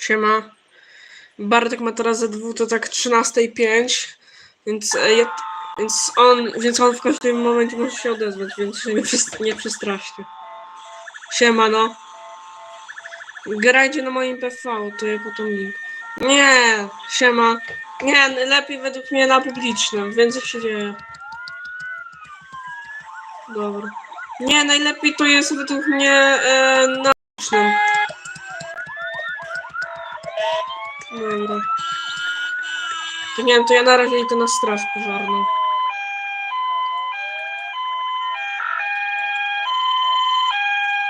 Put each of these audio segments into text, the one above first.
Siema. Bartek ma teraz ZW to tak 13.05, więc, e, ja, więc, on, więc on w każdym momencie może się odezwać, więc nie, przys- nie przestraszcie. Siema no. Grajcie na moim PV, to ja potem link. Nie, siema. Nie, lepiej według mnie na publicznym, więcej się dzieje. Dobra. Nie, najlepiej to jest według mnie e, na publicznym. Dobra. To nie wiem, to ja na razie idę na straż pożarną.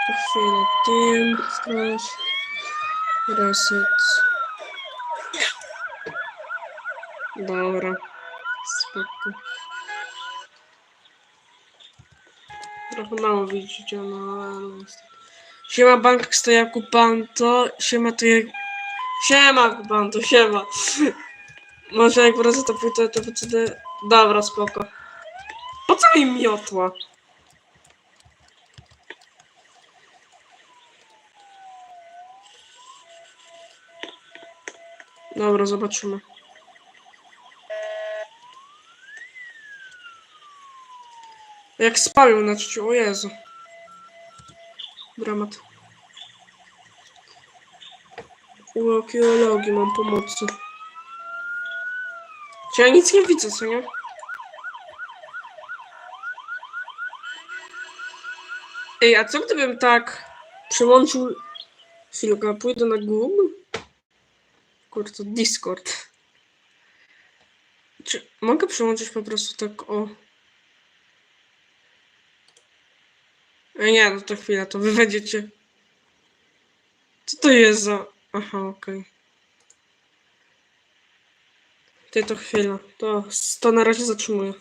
To chwilę. Team, straż, reset. Dobra. Spoko. Trochę mało widzicie, no ale. Siema bank stojaku panto, siema to jak... Siema panto, siema. Może jak wrócę to pójdę, to wtedy... Dobra, spoko. Po co mi miotła? Dobra, zobaczymy. Jak spalił na czciu, o Jezu. Dramat. U archeologii mam pomocy. Czy ja nic nie widzę, co nie? Ej, a co gdybym tak przyłączył... Chwilkę, pójdę na Google. Kurczę, Discord. Czy mogę przyłączyć po prostu tak o... Ej, nie, no to chwila, to wy będziecie... Co to jest za... Aha, okej. Ty to chwila, to, to na razie zatrzymuję.